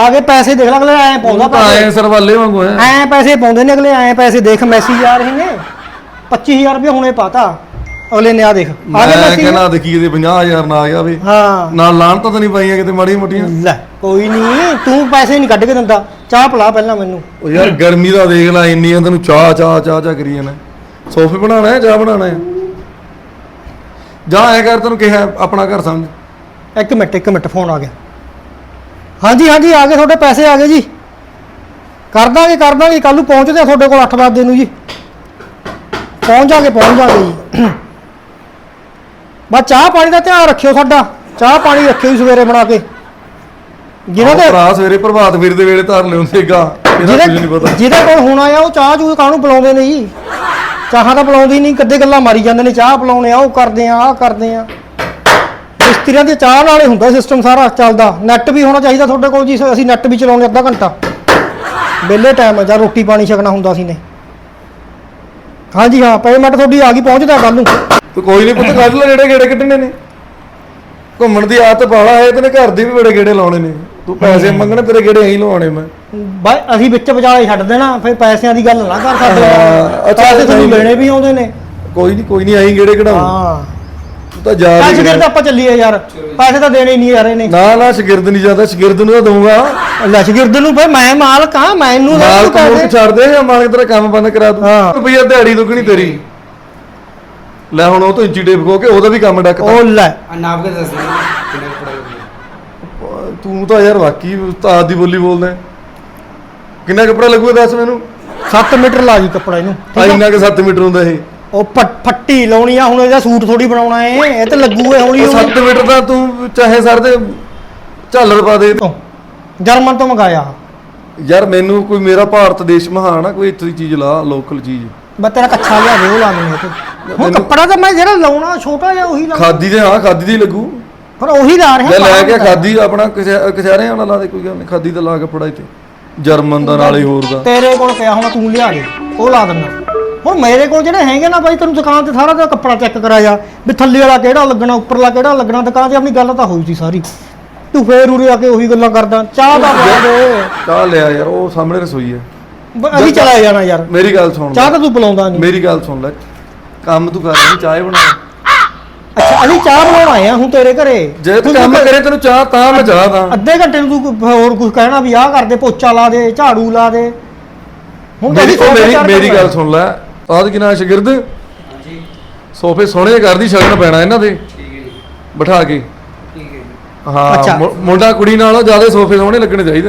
ਆ ਕੇ ਪੈਸੇ ਦੇਖ ਲੈ ਅਗਲੇ ਐ ਪਾਉਂਦਾ ਪੈਸੇ। ਐ ਸਰਵਾਲੇ ਵਾਂਗੂ ਹੈ ਐ ਪੈਸੇ ਪਾਉਂਦੇ ਨੇ ਅਗਲੇ ਐ ਪੈਸੇ ਦੇਖ ਮੈਸੇਜ ਆ ਰਹੇ ਨੇ। 25000 ਰੁਪਏ ਹੁਣੇ ਪਾਤਾ। ਅਗਲੇ ਨੇ ਆ ਦੇਖ। ਆ ਗਏ ਮੈਂ ਮੈਸੇਜ ਕਹਿੰਦਾ ਦੇਖੀ ਕਿਤੇ 50000 ਨਾ ਆ ਜਾਵੇ। ਹਾਂ। ਨਾਲ ਲਾਣ ਤਾਂ ਨਹੀਂ ਪਾਈਆਂ ਕਿਤੇ ਮਾੜੀਆਂ ਮੋਟੀਆਂ। ਲੈ ਕੋਈ ਨਹੀਂ ਤੂੰ ਪੈਸੇ ਨਹੀਂ ਕੱਢ ਕੇ ਦਿੰਦਾ। ਚਾਹ ਪਿਲਾ ਪਹਿਲਾਂ ਮੈਨੂੰ। ਉਹ ਯਾਰ ਗਰਮੀ ਦਾ ਦੇਖ ਲੈ ਇੰਨੀ ਆ ਤੈਨੂੰ ਚਾਹ ਚਾਹ ਚਾਹ ਚਾਹ ਕਰੀ ਜਾਣਾ। ਸੋਫੇ ਬਣਾਉਣਾ ਹੈ ਚਾਹ ਬਣਾਉਣਾ ਹੈ? ਜਾ ਐ ਕਰ ਤੈਨੂੰ ਕਿਹਾ ਆਪਣਾ ਘਰ ਸਮਝ। ਇੱਕ ਮਿੰਟ ਇੱਕ ਮਿੰਟ ਫੋਨ ਆ ਗਿਆ। ਹਾਂਜੀ ਹਾਂਜੀ ਆ ਗਏ ਤੁਹਾਡੇ ਪੈਸੇ ਆ ਗਏ ਜੀ। ਕਰ ਦਾਂਗੇ ਕਰ ਦਾਂਗੇ ਕੱਲ ਨੂੰ ਪਹੁੰਚਦੇ ਆ ਤੁਹਾਡੇ ਕੋਲ 8 ਵਜੇ ਨੂੰ ਜੀ। ਪਹੁੰਚ ਜਾਗੇ ਪਹੁੰਚ ਜਾਗੇ ਜੀ। ਬਸ ਚਾਹ ਪਾਣੀ ਦਾ ਧਿਆਨ ਰੱਖਿਓ ਸਾਡਾ ਚਾਹ ਪਾਣੀ ਰੱਖਿਓ ਜੀ ਸਵੇਰੇ ਬਣਾ ਕੇ। ਜਿਹਨਾਂ ਦੇ ਭਰਾ ਸਵੇਰੇ ਪ੍ਰਭਾਤ ਵੀਰ ਦੇ ਵੇਲੇ ਧਰ ਲਿਉਂਦੇਗਾ ਇਹਦਾ ਕੁਝ ਨਹੀਂ ਪਤਾ। ਜਿਹਦੇ ਕੋਲ ਹੁਣ ਆਇਆ ਉਹ ਚਾਹ ਚੂਹ ਕਾਹਨੂੰ ਪਿਲਾਉਂਦੇ ਨੇ ਜੀ? ਚਾਹਾਂ ਤਾਂ ਪਿਲਾਉਂਦੇ ਹੀ ਨਹੀਂ ਕੱਦੇ ਗੱਲਾਂ ਮਾਰੀ ਜਾਂਦੇ ਨੇ ਚਾਹ ਪਿਲਾਉਣੇ ਆ ਉਹ ਕਰਦੇ ਆ ਆਹ ਕਰਦੇ ਆ। ਮਿਸਤਰੀਆਂ ਦੇ ਚਾਹ ਨਾਲੇ ਹੁੰਦਾ ਸਿਸਟਮ ਸਾਰਾ ਚੱਲਦਾ। ਨੈਟ ਵੀ ਹੋਣਾ ਚਾਹੀਦਾ ਤੁਹਾਡੇ ਕੋਲ ਜੀ ਅਸੀਂ ਨੈਟ ਵੀ ਚਲਾਉਂਦੇ ਅੱਧਾ ਘੰਟਾ। ਵਿਹਲੇ ਟਾਈਮ ਜਾਂ ਰੋਟੀ ਪਾਣੀ ਛਕਣਾ ਹੁੰਦਾ ਸੀ ਨੇ। ਹਾਂਜੀ ਹਾਂ ਪੇਮੈਂਟ ਤੁਹਾਡੀ ਆ ਗਈ ਪਹੁੰਚਦਾ ਕੱਲ ਨੂੰ। ਤੂੰ ਕੋਈ ਨਹੀਂ ਪੁੱਤ ਕੱਢ ਲੈ ਜਿਹੜੇ ਗੇੜੇ ਕੱਢਣੇ ਨੇ। ਘੁੰਮਣ ਦੀ ਆਦਤ ਬਾਲਾ ਹੈ ਤੈਨੇ ਘਰ ਦੀ ਵੀ ਬੜੇ ਗੇੜੇ ਲਾਉਣੇ ਨੇ। ਤੂੰ ਪੈਸੇ ਮੰਗਣੇ ਤੇਰੇ ਗੇੜੇ ਐਂ ਲਵਾਉਣੇ ਮੈਂ। ਬਾਈ ਅਸੀਂ ਵਿੱਚ ਵਿਚਾਲੇ ਛੱਡ ਦੇਣਾ ਫਿਰ ਪੈਸਿਆਂ ਦੀ ਗੱਲ ਨਾ ਕਰ ਸਕਦੇ ਅੱਛਾ, ਪੈਸੇ ਤੁਹਾਨੂੰ ਵੀ ਆਉਂਦੇ ਨੇ। ਕੋਈ ਨਹੀਂ ਕੋਈ ਨਹੀਂ ਐਂ ਗੇੜੇ ਕਢਾਉਂ ਹਾਂ। ਤੂੰ ਤਾਂ ਜਾ ਪੈਸੇ ਰਹੀ ਕਿਹੜੇ ਆਪਾਂ ਚੱਲੀਏ ਯਾਰ। ਪੈਸੇ ਤਾਂ ਦੇਣੇ ਨਹੀਂ ਯਾਰ ਇਹਨੇ। ਨਾ ਨਾ ਸ਼ਗਿਰਦ ਨਹੀਂ ਜਾਂਦਾ ਸ਼ਗਿਰਦ ਨੂੰ ਤਾਂ ਦਊਂਗਾ। ਲਸ਼ਗਿਰਦ ਨੂੰ ਫੇ ਮੈਂ ਮਾਲਕ ਹਾਂ ਮੈਨੂੰ ਲੈ ਮਾਲਕ ਪੈਸੇ ਛੱਡ ਦੇ ਜਾਂ ਮਾਲਕ ਤੇਰਾ ਕੰਮ ਬੰਦ ਕਰਾ ਦੂੰ ਹਾਂ। ਰੁਪਈਆ ਦਿਹਾੜੀ ਦੁੱਗਣੀ ਤੇਰੀ। ਲੈ ਹੁਣ ਉਹ ਤੋਂ ਇੰਚੀ ਟੇਪ ਖੋ ਕੇ ਉਹਦਾ ਵੀ ਕੰਮ ਡੱਕਦਾ। ਉਹ ਲੈ। ਆ ਨਾਪ ਕੇ ਦੱਸ ਦੇ। ਕਿੰਨਾ ਕੱਪੜਾ ਲੱਗੂਗਾ ਤੂੰ ਤਾਂ ਯਾਰ ਵਾਕੀ ਉਸਤਾਦ ਦੀ ਬੋਲੀ ਬੋਲਦਾ ਹੈ। ਕਿੰਨਾ ਕੱਪੜਾ ਲੱਗੂਗਾ ਦੱਸ ਮੈਨੂੰ? 7 ਮੀਟਰ ਲਾ ਜੀ ਕੱਪੜਾ ਇਹਨੂੰ ਠੀਕ ਆ? ਆ? ਇੰਨਾ ਕਿ 7 ਮੀਟਰ ਹੁੰਦਾ ਇਹ। ਉਹ ਫ- ਫੱਟੀ ਲਾਉਣੀ ਆ ਹੁਣ ਇਹਦਾ ਸੂਟ ਥੋੜੀ ਬਣਾਉਣਾ ਏ। ਇਹ ਤੇ ਲੱਗੂ ਏ ਹੌਲੀ ਉਹ 7 ਮੀਟਰ ਦਾ ਤੂੰ ਚਾਹੇ ਸਰ ਦੇ ਝਾਲਰ ਪਾ ਦੇ। ਹੌਲੀ ਜਰਮਨ ਤੋਂ ਮੰਗਾਇਆ। ਯਾਰ ਮੈਨੂੰ ਕੋਈ ਮੇਰਾ ਭਾਰਤ ਦੇਸ਼ ਮਹਾਨ ਆ ਕੋਈ ਇੱਥੋਂ ਦੀ ਚੀਜ਼ ਲਾ ਲੋਕਲ ਚੀਜ਼। ਬਸ ਤੇਰਾ ਕੱਛਾ ਲਿਆ ਦੇ ਉਹ ਲਾ ਦੇਣੇ ਤੇ ਹੁਣ ਮੈਨੂੰ- ਕੱਪੜਾ ਤਾਂ ਮੈਂ ਜਿਹੜਾ ਲਾਉਣਾ ਛੋਟਾ ਜਿਹਾ ਉਹੀ ਲਾਉਣਾ। ਖਾਦੀ ਦੇ ਹਾਂ ਖਾਦੀ ਦੀ ਲੱਗੂ। ਪਰ ਉਹੀ ਲਾ ਰਿਹਾ ਲੈ ਲੈ ਕੇ। ਖਾਦੀ ਆਪਣਾ ਕਚਹਿਰੇ ਵਾਲਾ ਲਾ ਦੇ ਕੋਈ ਗੱਲ ਨਹੀਂ ਖਾਦੀ ਦਾ ਲਾ ਕੱਪੜਾ ਇੱਥੇ। ਜਰਮਨ ਦਾ ਨਾਲੇ ਹੋਰ ਦਾ। ਤੇਰੇ ਕੋਲ ਪਿਆ ਹੋਣਾ ਤੂੰ ਲਿਆ ਦੇ ਉਹ ਲਾ ਦਿੰਦਾ। ਹੁਣ ਮੇਰੇ ਕੋਲ ਜਿਹੜੇ ਹੈਗੇ ਨਾ ਬਾਈ ਤੈਨੂੰ ਦੁਕਾਨ ਤੇ ਸਾਰਾ ਦਾ ਕੱਪੜਾ ਚੈੱਕ ਕਰਾਇਆ ਵੀ ਥੱਲੇ ਵਾਲਾ ਕਿਹੜਾ ਲੱਗਣਾ ਉੱਪਰਲਾ ਕਿਹੜਾ ਲੱਗਣਾ ਦੁਕਾਨ ਤੇ ਆਪਣੀ ਗੱਲ ਤਾਂ ਹੋਈ ਸੀ ਸਾਰੀ। ਤੂੰ ਫੇਰ ਉਰੇ ਆ ਕੇ ਉਹੀ ਗੱਲਾਂ ਕਰਦਾ ਚਾਹ ਦਾ ਪਿਆ ਦੇ ਚਾਹ ਲਿਆ ਯਾਰ ਉਹ ਸਾਹਮਣੇ ਰਸੋਈ ਹੈ। ਅਸੀਂ ਚਲਾ ਜਾਣਾ ਯਾਰ। ਮੇਰੀ ਗੱਲ ਸੁਣ ਚਾਹ ਤਾਂ ਤੂੰ ਪਿਲਾਉਂਦਾ ਨਹੀਂ ਮੇਰੀ ਗੱਲ ਸੁਣ ਲੈ। ਕੰਮ ਤੂੰ ਕਰ ਰਹੀ ਚਾਹ ਬਣਾ ਅੱਛਾ ਅਸੀਂ ਚਾਹ ਬਣਾਉਣ ਆਏ ਆ ਹੁਣ ਤੇਰੇ ਘਰੇ। ਜੇ ਤੂੰ ਕੰਮ ਕਰੇ ਤੈਨੂੰ ਚਾਹ ਤਾਂ ਮੈਂ ਚਾਹ ਦਾਂ। ਅੱਧੇ ਘੰਟੇ ਨੂੰ ਤੂੰ ਹੋਰ ਕੁਝ ਕਹਿਣਾ ਵੀ ਆਹ ਕਰ ਦੇ ਪੋਚਾ ਲਾ ਦੇ ਝਾੜੂ ਲਾ ਦੇ। ਹੁਣ ਮੇਰੀ ਮੇਰੀ ਗੱਲ ਸੁਣ ਲੈ। ਆਦ ਕਿ ਨਾ ਸ਼ਗਿਰਦ? ਹਾਂਜੀ। ਸੋਫੇ ਸੋਹਣੇ ਜਿਹੇ ਕਰਦੀ ਸ਼ਗਨ ਪੈਣਾ ਇਹਨਾਂ ਦੇ। ਠੀਕ ਹੈ ਜੀ। ਬਿਠਾ ਕੇ। ਠੀਕ ਹੈ ਜੀ। ਹਾਂ ਮੁੰਡਾ ਕੁੜੀ ਨਾਲੋਂ ਜ਼ਿਆਦਾ ਸੋਫੇ ਸੋਹਣੇ ਲੱਗਣੇ ਚਾਹੀਦੇ ਨੇ।